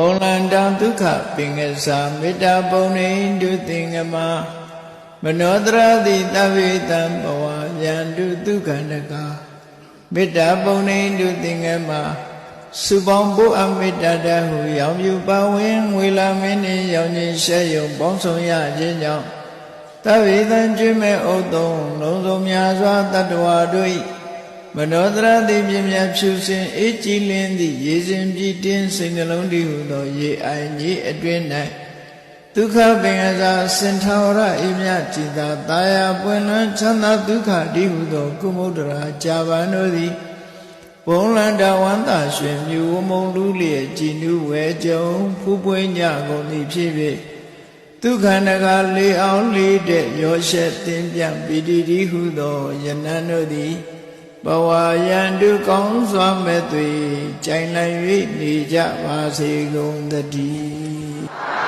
ဘောလန္တံဒုက္ခပင်ကစားမေတ္တာပုံနေတုသင်္ကမမနောတရတိတဗ္ဗေတံဘဝယန္တုဒုက္ခန္တကမေတ္တာပုံနေတုသင်္ကမစုပေါင်းဖို့အမေတ္တာတဟုရောင်ပြပါဝင်ငွေလာမင်းနှင့်ရောင်ခြင်းရှဲယုံပေါင်းဆောင်ရခြင်းကြောင့်တဗ္ဗေတံကျွေးမဲ့ဥတုံလုံးစုံများစွာတတ္တဝါတို့၏ မနောတရတိပြင်းမြတ်ဖြူစင်အေးကြည်လင်းသည့်ရေစဉ်ပြည့်တင်းစိတ်နှလုံးတည်ဟုသောရေအိုင်ကြီးအတွင်း၌ဒုက္ခပင်ကစားစင်ထာဝရအေမြจิตာတာယာပွင့်လန်းချမ်းသာဒုက္ခတည်ဟုသောကုမုဒ္ဒရာကြာပန်တို့သည်ဘုံလန္တဝန္တာရွှင်မြူဝမုံလူလျက်ကြည်နူးဝဲကြုံဖူးပွေးညကုန်သည်ဖြစ်ဖြစ်ဒုက္ခနကလေးအောင်လေးတဲ့ရောရှက်တင်ပြပီတိတိဟုသောယနန်တို့သည် ဘဝယန္တုကောင်းစွာမဲ့သွေကြိုင်လိုက်၍နေကြပါစေကုန်သတည်း